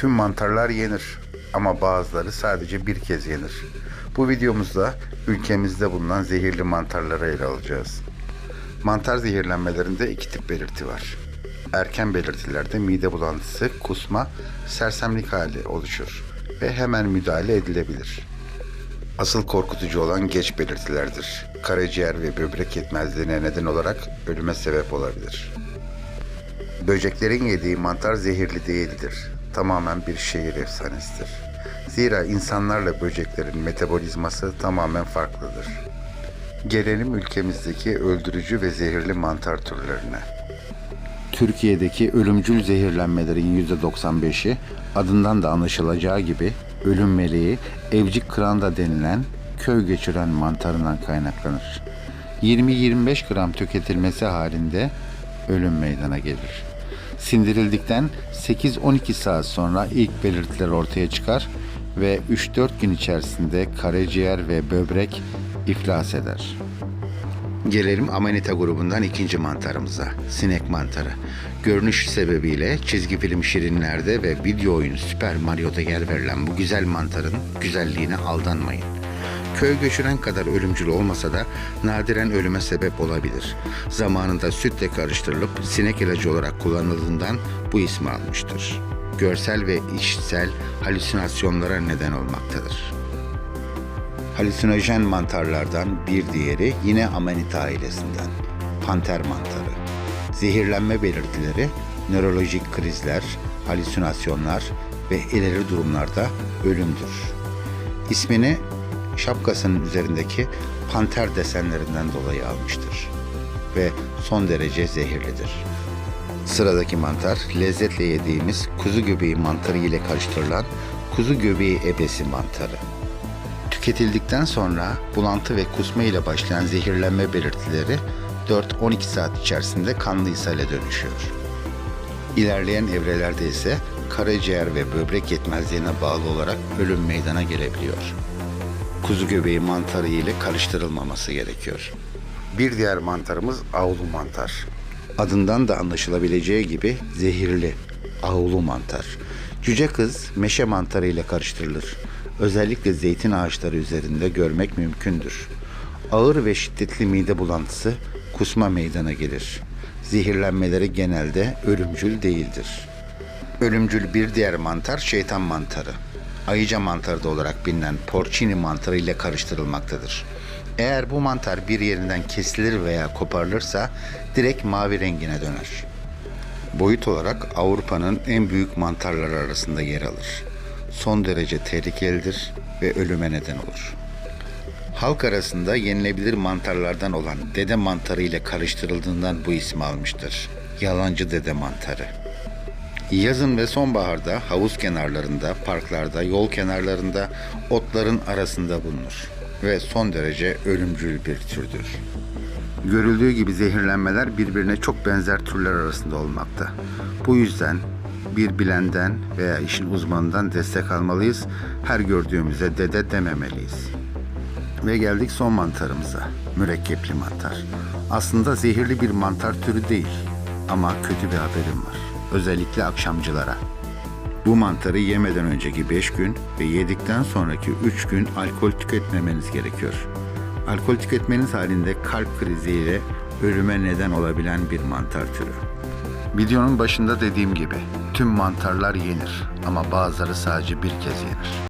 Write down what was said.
Tüm mantarlar yenir ama bazıları sadece bir kez yenir. Bu videomuzda ülkemizde bulunan zehirli mantarları ele alacağız. Mantar zehirlenmelerinde iki tip belirti var. Erken belirtilerde mide bulantısı, kusma, sersemlik hali oluşur ve hemen müdahale edilebilir. Asıl korkutucu olan geç belirtilerdir. Karaciğer ve böbrek yetmezliğine neden olarak ölüme sebep olabilir. Böceklerin yediği mantar zehirli değildir. Tamamen bir şehir efsanesidir. Zira insanlarla böceklerin metabolizması tamamen farklıdır. Gelelim ülkemizdeki öldürücü ve zehirli mantar türlerine. Türkiye'deki ölümcül zehirlenmelerin %95'i adından da anlaşılacağı gibi ölüm meleği evcik kıranda denilen köy geçiren mantarından kaynaklanır. 20-25 gram tüketilmesi halinde ölüm meydana gelir. Sindirildikten 8-12 saat sonra ilk belirtiler ortaya çıkar ve 3-4 gün içerisinde karaciğer ve böbrek iflas eder. Gelelim Amanita grubundan ikinci mantarımıza. Sinek mantarı. Görünüş sebebiyle çizgi film şirinlerde ve video oyunu Super Mario'da yer verilen bu güzel mantarın güzelliğine aldanmayın. Köy göçüren kadar ölümcül olmasa da nadiren ölüme sebep olabilir. Zamanında sütle karıştırılıp sinek ilacı olarak kullanıldığından bu ismi almıştır. Görsel ve işitsel halüsinasyonlara neden olmaktadır. Halüsinojen mantarlardan bir diğeri yine Amanita ailesinden. Panter mantarı. Zehirlenme belirtileri, nörolojik krizler, halüsinasyonlar ve ileri durumlarda ölümdür. İsmini şapkasının üzerindeki panter desenlerinden dolayı almıştır ve son derece zehirlidir. Sıradaki mantar lezzetle yediğimiz kuzu göbeği mantarı ile karıştırılan kuzu göbeği ebesi mantarı. Tüketildikten sonra bulantı ve kusma ile başlayan zehirlenme belirtileri 4-12 saat içerisinde kanlı ishale dönüşüyor. İlerleyen evrelerde ise karaciğer ve böbrek yetmezliğine bağlı olarak ölüm meydana gelebiliyor. Kuzu göbeği mantarı ile karıştırılmaması gerekiyor. Bir diğer mantarımız avlu mantar. Adından da anlaşılabileceği gibi zehirli, avlu mantar. Cüce kız meşe mantarı ile karıştırılır. Özellikle zeytin ağaçları üzerinde görmek mümkündür. Ağır ve şiddetli mide bulantısı, kusma meydana gelir. Zehirlenmeleri genelde ölümcül değildir. Ölümcül bir diğer mantar şeytan mantarı. Ayıca mantarı da olarak bilinen porcini mantarı ile karıştırılmaktadır. Eğer bu mantar bir yerinden kesilir veya koparılırsa direkt mavi rengine döner. Boyut olarak Avrupa'nın en büyük mantarları arasında yer alır. Son derece tehlikelidir ve ölüme neden olur. Halk arasında yenilebilir mantarlardan olan dede mantarı ile karıştırıldığından bu ismi almıştır. Yalancı dede mantarı. Yazın ve sonbaharda havuz kenarlarında, parklarda, yol kenarlarında, otların arasında bulunur ve son derece ölümcül bir türdür. Görüldüğü gibi zehirlenmeler birbirine çok benzer türler arasında olmakta. Bu yüzden bir bilenden veya işin uzmanından destek almalıyız. Her gördüğümüze dede dememeliyiz. Ve geldik son mantarımıza. Mürekkepli mantar. Aslında zehirli bir mantar türü değil. Ama kötü bir haberim var. Özellikle akşamcılara. Bu mantarı yemeden önceki 5 gün ve yedikten sonraki 3 gün alkol tüketmemeniz gerekiyor. Alkol tüketmeniz halinde kalp kriziyle ölüme neden olabilen bir mantar türü. Videonun başında dediğim gibi tüm mantarlar yenir ama bazıları sadece bir kez yenir.